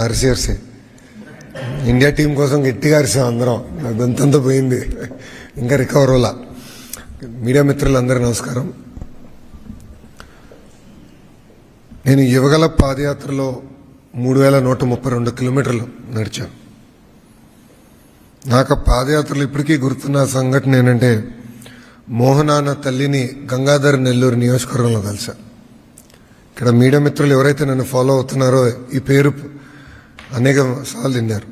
అరిసి అరిసి. India team కోసం గట్టిగా అరిసాం అందరం. నా గొంతంతా పోయింది. ఇంకా రికవర్ అవ్వాల. మీడియా మిత్రులందరూ నమస్కారం. నేను యువగల పాదయాత్రలో మూడు వేల నూట ముప్పై రెండు కిలోమీటర్లు నడిచాను. నాకు పాదయాత్రలు ఇప్పటికీ గుర్తున్న సంఘటన ఏంటంటే మోహనాన్న తల్లిని గంగాధర్ నెల్లూరు నియోజకవర్గంలో కలిసా ఇక్కడ మీడియా మిత్రులు ఎవరైతే నన్ను ఫాలో అవుతున్నారో ఈ పేరు అనేక సార్లు తిన్నారు.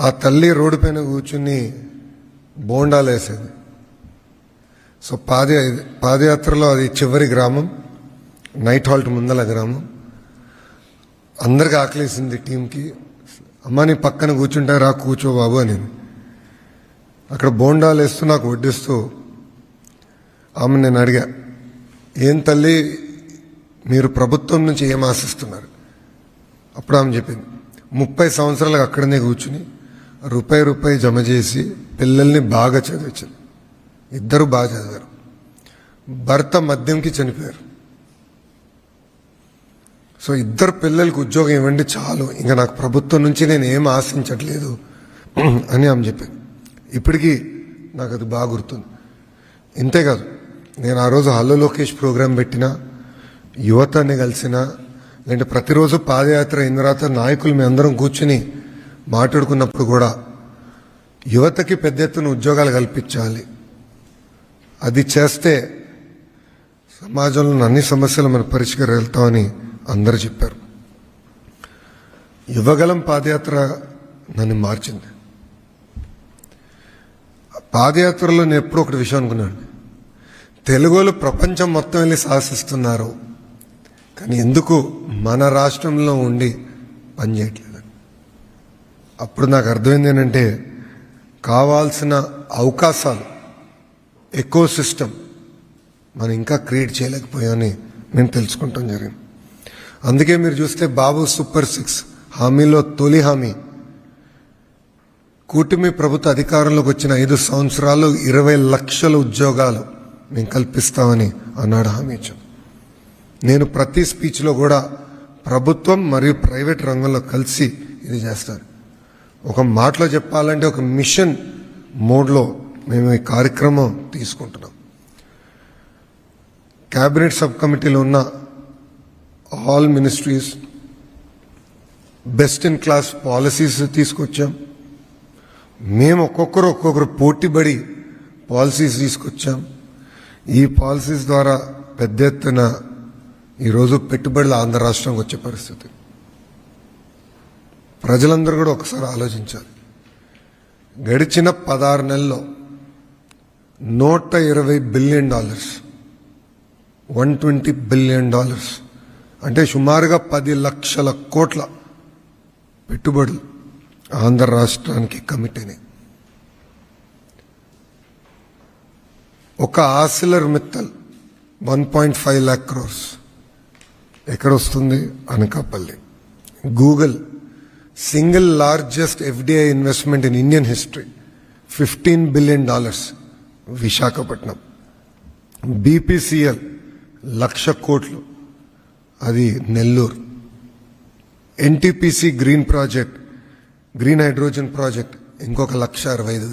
ఆ తల్లి రోడ్డు పైన కూర్చుని బోండాలు వేసేది. సో పాద పాదయాత్రలో అది చివరి గ్రామం నైట్ హాల్ట్ ముందల గ్రామం. అందరికి ఆకలేసింది టీంకి. అమ్మని పక్కన కూర్చుంటా రా కూర్చో బాబు అని. అక్కడ బోండాలు వేస్తూ నాకు వడ్డిస్తూ ఆమె నేను అడిగా ఏం తల్లి మీరు ప్రభుత్వం నుంచి ఏం ఆశిస్తున్నారు? అప్పుడు ఆమె చెప్పింది ముప్పై సంవత్సరాలకు అక్కడనే కూర్చుని రూపాయి రూపాయి జమ చేసి పిల్లల్ని బాగా చదివించారు. ఇద్దరు బాగా చదివారు. భర్త మద్యంకి చనిపోయారు. సో ఇద్దరు పిల్లలకు ఉద్యోగం ఇవ్వండి చాలు. ఇంకా నాకు ప్రభుత్వం నుంచి నేను ఏం ఆశించట్లేదు అని ఆమె చెప్పింది. ఇప్పటికీ నాకు అది బాగా గుర్తుంది. ఇంతేకాదు నేను ఆ రోజు హల్లో లోకేష్ ప్రోగ్రాం పెట్టిన యువతని కలిసిన లేదంటే ప్రతిరోజు పాదయాత్ర అయిన తర్వాత నాయకులు మీ అందరం కూర్చుని మాట్లాడుకున్నప్పుడు కూడా యువతకి పెద్ద ఎత్తున ఉద్యోగాలు కల్పించాలి. అది చేస్తే సమాజంలో అన్ని సమస్యలు మనం పరిష్కరిస్తామని అందరూ చెప్పారు. యువగలం పాదయాత్ర నన్ను మార్చింది. పాదయాత్రలో నేను ఎప్పుడూ ఒకటి విషయం అనుకున్నాను. తెలుగులు ప్రపంచం మొత్తం వెళ్ళి శాసిస్తున్నారు కానీ ఎందుకు మన రాష్ట్రంలో ఉండి పనిచేయట్లేదు అప్పుడు నాకు అర్థమైంది ఏంటంటే కావాల్సిన అవకాశాలు ఎకో సిస్టమ్ మనం ఇంకా క్రియేట్ చేయలేకపోయామని నేను తెలుసుకుంటాం జరిగింది. అందుకే మీరు చూస్తే బాబు సూపర్ సిక్స్ హామీలో తొలి హామీ. కూటమి ప్రభుత్వ అధికారంలోకి వచ్చిన ఐదు సంవత్సరాలు ఇరవై లక్షల ఉద్యోగాలు మేము కల్పిస్తామని ఆనాడు హామీ ఇచ్చాం. నేను ప్రతి స్పీచ్లో కూడా ప్రభుత్వం మరియు ప్రైవేట్ రంగంలో కలిసి ఇది చేస్తారు. ఒక మాటలో చెప్పాలంటే ఒక మిషన్ మోడ్లో మేము ఈ కార్యక్రమం తీసుకుంటున్నాం. క్యాబినెట్ సబ్ కమిటీలో ఉన్న all ministries best in class policies తీసుకొచ్చాం. మేము ఒక్కొక్కరు ఒక్కొక్కరు పోటీపడి పాలసీస్ తీసుకొచ్చాం. ఈ పాలసీస్ ద్వారా పెద్ద ఎత్తున ఈరోజు పెట్టుబడులు ఆంధ్ర రాష్ట్రంకి వచ్చే పరిస్థితి. ప్రజలందరూ కూడా ఒకసారి ఆలోచించాలి. గడిచిన పదహారు నెలల్లో నూట ఇరవై billion dollars one twenty billion dollars అంటే సుమారుగా పది లక్షల కోట్ల పెట్టుబడులు ఆంధ్ర రాష్ట్రానికి కమిట్ అయినాయి. ఒక Arcelor Mittal one point five lakh crores ఎక్కడ వస్తుంది Anakapalli Google single largest FDI investment in Indian history fifteen billion dollars Visakhapatnam BPCL లక్ష కోట్లు అది Nellore NTPC green project green hydrogen project ఇంకొక లక్ష అరవై ఐదు